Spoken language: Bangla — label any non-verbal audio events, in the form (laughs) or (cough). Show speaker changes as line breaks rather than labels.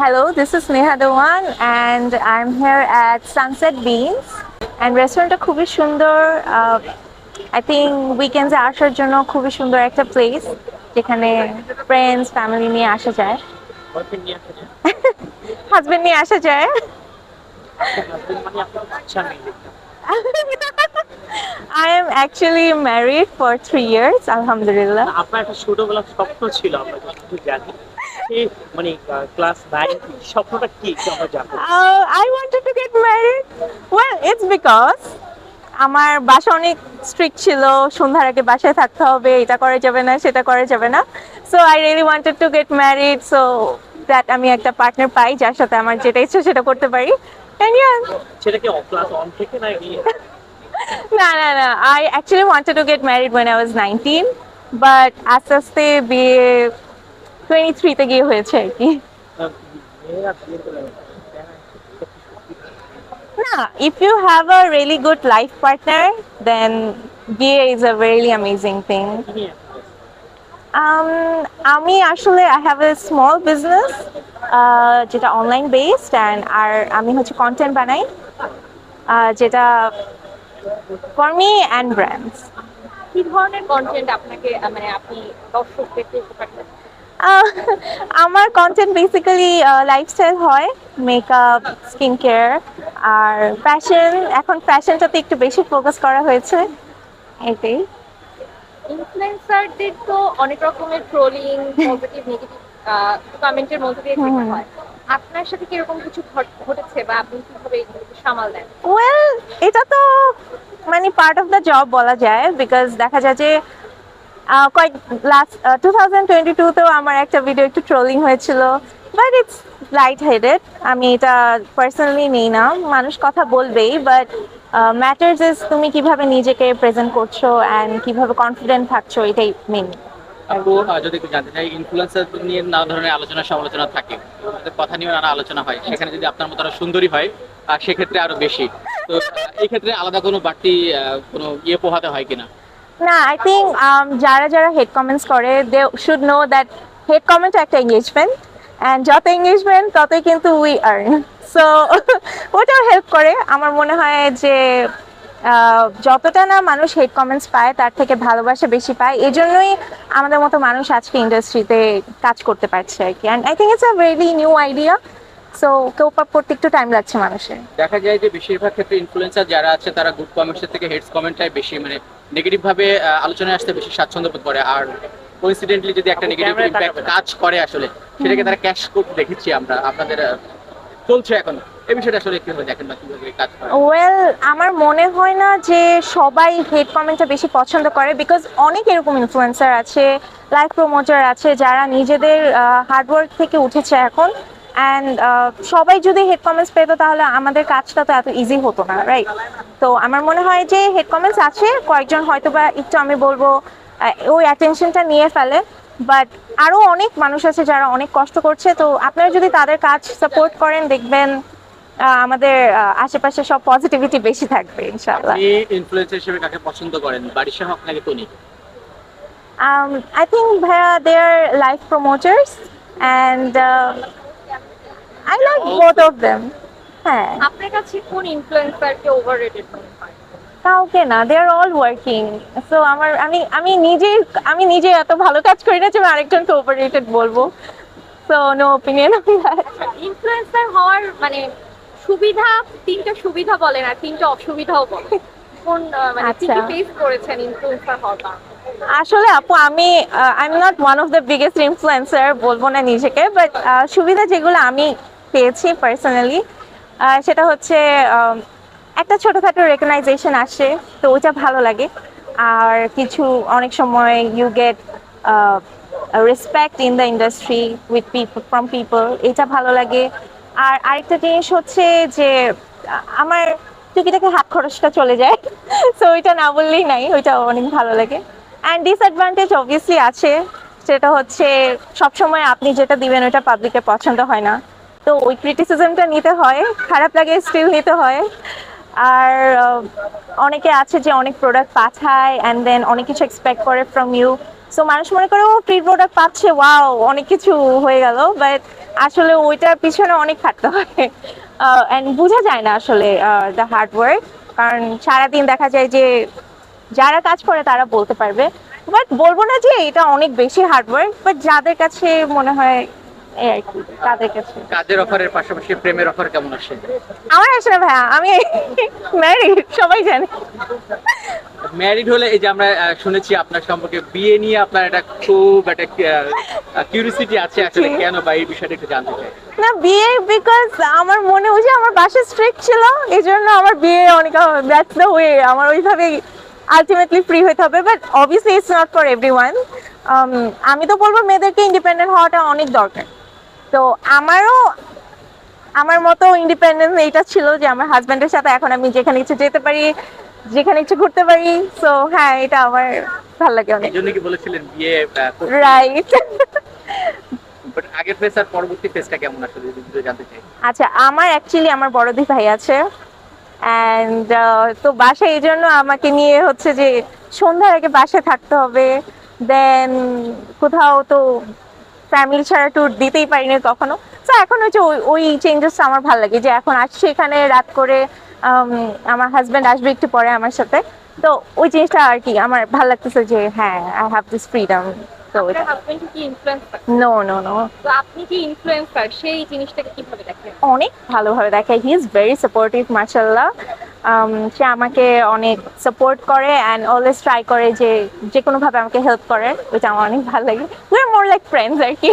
Hello, this is Neha Dewan and I'm here at Sunset Beans. And রেস্টুরেন্টটা খুবই সুন্দর আই থিঙ্ক উইকেন্ডে আসার জন্য খুবই সুন্দর একটা প্লেস যেখানে ফ্রেন্ডস ফ্যামিলি নিয়ে আসা যায়। হাজবেন্ড নিয়ে আসা যায়। (laughs) I am actually married for three years, alhamdulillah.
আপনার একটা ছোটবেলার স্বপ্ন ছিল আমরা জানি। এই মানে ক্লাস নাইন স্বপ্নটা কি? একটু আমরা জানব।
Uh, I wanted to get married. Well, it's আমার বাসা অনেক স্ট্রিক্ট ছিল। সন্ধ্যার আগে বাসায় থাকতে হবে। এটা করা যাবে না সেটা করা যাবে না। So I really wanted to get married so that আমি একটা পার্টনার পাই যার সাথে আমার যেটা ইচ্ছে সেটা করতে পারি।
সেটা কি ক্লাস ওয়ান থেকে (laughs) না
না না না। I actually wanted to get married when I was nineteen but আস্তে আস্তে বিয়ে টোয়েন্টি থ্রিতে গিয়ে হয়েছে আর কি না if you have a really good life partner then বিয়ে thing
কি নিয়ে আসলে?
um, আমি আসলে have a small business uh, যেটা অনলাইন বেসড অ্যান্ড আর আমি হচ্ছে কন্টেন্ট বানাই uh, যেটা ফর মি অ্যান্ড ব্র্যান্ডস
কি ধরনের কন্টেন্ট আপনাকে মানে আপনি দর্শক পেতে উপকার করে?
আমার কন্টেন্ট বেসিক্যালি লাইফস্টাইল হয় মেকআপ স্কিন কেয়ার আর ফ্যাশন এখন ফ্যাশনটাতে একটু বেশি ফোকাস করা হয়েছে এটাই।
ইনফ্লুয়েন্সারদের তো অনেক রকমের ট্রোলিং পজিটিভ নেগেটিভ কমেন্টের মধ্যে দিয়ে হয়। আপনার সাথে কি এরকম কিছু ঘটেছে বা আপনি কীভাবে সামাল দেন?
ওয়েল এটা তো মানে পার্ট অফ দ্য জব বলা যায় বিকজ দেখা যায় যে কয়েক লাস্ট টু থাউজেন্ড টোয়েন্টি আমার একটা ভিডিও একটু ট্রোলিং হয়েছিল বাট ইটস লাইট হেডেড আমি এটা পার্সোনালি নেই না, মানুষ কথা বলবেই বাট ম্যাটার্স ইজ তুমি কীভাবে নিজেকে প্রেজেন্ট করছ অ্যান্ড কীভাবে কনফিডেন্ট থাকছো, এটাই মেন
যদি জানতে চাই নিয়ে নানা ধরনের আলোচনা সমালোচনা থাকে কথা নানা আলোচনা হয়, সেখানে যদি আপনার মতো আরও হয় সেক্ষেত্রে আরও বেশি। তো এই ক্ষেত্রে আলাদা কোনো বাড়তি কোনো ইয়ে পোহাতে হয় কিনা?
না আই থিঙ্ক যারা যারা হেড কমেন্টস করে they should know that hate comment একটা এঙ্গেজমেন্ট অ্যান্ড যত এঙ্গেজমেন্ট ততই কিন্তু উই আর্ন সো ওটাও হেল্প করে। আমার মনে হয় যে যতটা না মানুষ হেড কমেন্টস পায়, তার থেকে ভালোবাসা বেশি পায়। এই জন্যই আমাদের মতো মানুষ আজকে ইন্ডাস্ট্রিতে কাজ করতে পারছে আর কি। And I think it's a very new idea so কেউ করতে একটু টাইম লাগছে মানুষের।
দেখা যায় যে, বেশিরভাগ ক্ষেত্রে ইনফ্লুয়েন্সার যারা আছে, তারা গুড কমেন্টসের থেকে হেডস কমেন্টটাই বেশি মানে নেগেটিভ ভাবে আলোচনায় আসতে বেশি স্বাচ্ছন্দ্য বোধ করে। আর কোইন্সিডেন্টলি যদি একটা নেগেটিভ ইম্প্যাক্ট কাজ করে আসলে সেটাকে তারা ক্যাশ করতে দেখেছি আমরা আপনাদের চলছে এখন। এই বিষয়টা আসলে কীভাবে দেখেন বা কীভাবে কাজ করে
ওয়েল আমার মনে হয় না যে সবাই হেড কমেন্টটা বেশি পছন্দ করে বিকজ অনেক এরকম ইনফ্লুয়েন্সার আছে লাইফ প্রমোটার আছে যারা নিজেদের হার্ডওয়ার্ক থেকে উঠেছে এখন। অ্যান্ড সবাই যদি হেড কমেন্টস পেতো তাহলে আমাদের কাজটা তো এত ইজি হতো না রাইট তো আমার মনে হয় যে হেড কমেন্টস আছে কয়েকজন হয়তো বা একটু আমি বলব ওই অ্যাটেনশনটা নিয়ে ফেলে। বাট আরও অনেক মানুষ আছে যারা অনেক কষ্ট করছে। তো আপনারা যদি তাদের কাজ সাপোর্ট করেন দেখবেন আমাদের আশেপাশে সব পজিটিভিটি বেশি থাকবে ইনশাআল্লাহ।
আপনি ইনফ্লুয়েন্সার হিসেবে কাকে পছন্দ করেন? বাড়ির হক নাকি
um, I think ভাইয়া they are life promoters and I like both of them. হ্যাঁ।
আপনার কাছে কোন ইনফ্লুয়েন্সারকে ওভাররেটেড মনে হয়?
কাউকে না they are all working so আমার আমি আমি নিজে আমি নিজে এত ভালো কাজ করি না যে আমি আরেকজনকে ওভাররেটেড বলব। So no opinion on that
influencer হওয়ার মানে সুবিধা তিনটা সুবিধা বলেন আর তিনটা অসুবিধাও বলেন। কোন মানে কি
আচ্ছা।
ফেস করেছেন ইনফ্লুয়েন্সার হওয়ার
আসলে আপু, আমি I am not one of the biggest influencer বলব না নিজেকে বাট সুবিধা যেগুলো আমি পেয়েছি পার্সোনালি সেটা হচ্ছে একটা ছোটোখাটো রেকগনাইজেশন আসে, তো ওইটা ভালো লাগে। আর কিছু, অনেক সময় you get respect in the industry with people from people এটা ভালো লাগে। আর আরেকটা জিনিস হচ্ছে যে, আমার টুকিটাকে হাত খরচটা চলে যায় (laughs) সো ওইটা না বললেই নাই, ওইটা অনেক ভালো লাগে। অ্যান্ড ডিসঅ্যাডভান্টেজ অবভিয়াসলি আছে, সেটা হচ্ছে সবসময় আপনি যেটা দিবেন ওটা পাবলিকের পছন্দ হয় না। তো ওই ক্রিটিসিজমটা নিতে হয়, খারাপ লাগে স্টিল নিতে হয়। আর অনেকে আছে যে অনেক প্রোডাক্ট পাঠায় অ্যান্ড দেন অনেক কিছু এক্সপেক্ট করে ফ্রম ইউ সো মানুষ মনে করে, ও ফ্রি প্রোডাক্ট পাচ্ছে ওয়াও অনেক কিছু হয়ে গেল। বাট আসলে ওইটার পিছনে অনেক খাটতে হয়। অ্যান্ড বোঝা যায় না আসলে দ্য হার্ড ওয়ার্ক কারণ সারাদিন দেখা যায় যে যারা কাজ করে তারা বলতে পারবে। বাট বলব না যে এটা অনেক বেশি হার্ড ওয়ার্ক বাট যাদের কাছে মনে হয় এই আর কি তাদের কাছে।
কাজের অফারের পাশাপাশি প্রেমের অফার কেমন আসে?
আমার আসলে ভাইয়া আমি ম্যারিড সবাই জানে।
ম্যারিড হলে এই যে আমরা শুনেছি আপনার সম্পর্কে বিয়ে নিয়ে আপনার একটা খুব একটা কিউরিসিটি আছে আসলে কেন বা এই বিষয়টা একটু জানতে চাই।
না বিয়ে বিকজ আমার মনে হয় যে আমার বাসা স্ট্রিক্ট ছিল এই জন্য আমার বিয়ে অনেক দ্যাটস দ্য ওয়ে আমার ওইভাবে আলটিমেটলি ফ্রি হতে হবে but obviously it's not for everyone আমি তো বলব মেয়েদেরকে ইন্ডিপেন্ডেন্ট হওয়াটা অনেক দরকার। তো আমারও আমার মতো ইন্ডিপেন্ডেন্স এইটা ছিল যে আমার হাজব্যান্ডের সাথে এখন আমি যেখানে ইচ্ছে যেতে পারি যেখানে ইচ্ছে ঘুরতে পারি। সো হ্যাঁ এটা আমার ভালো লাগে অনেক।
জন্য কি বলেছিলেন বিয়ে
রাইট
বাট আগের ফেস আর পরবর্তী ফেসটা কেমন আসলে? যদি জানতে চাই।
আচ্ছা আমার অ্যাকচুয়ালি আমার বড় দিদি ভাই আছে। অ্যান্ড তো বাসায় এই জন্য আমাকে নিয়ে হচ্ছে যে সন্ধ্যার আগে বাসায় থাকতে হবে। দেন কোথাও তো ফ্যামিলি ছাড়া ট্যুর দিতেই পারিনি কখনো। তো এখন হচ্ছে ওই ওই চেঞ্জেসটা আমার ভালো লাগে যে এখন আসছে এখানে রাত করে আমার হাজব্যান্ড আসবে একটু পরে আমার সাথে। তো ওই জিনিসটা আর কি আমার ভালো লাগতেছে যে হ্যাঁ আই হ্যাভ দিস ফ্রিডম তো
আপনার হাজবেন্ড কি ইনফ্লুয়েন্সার
নো নো নো
তো আপনি কি ইনফ্লুয়েন্সার সেই জিনিসটাকে কীভাবে দেখেন?
অনেক ভালোভাবে দেখে। হি ইজ ভেরি সাপোর্টিভ মাশাআল্লাহ। সে আমাকে অনেক সাপোর্ট করে অ্যান্ড অলওয়েজ ট্রাই করে যে যে কোনোভাবে আমাকে হেল্প করে ওইটা আমার অনেক ভালো লাগে। We are more like friends আর কি।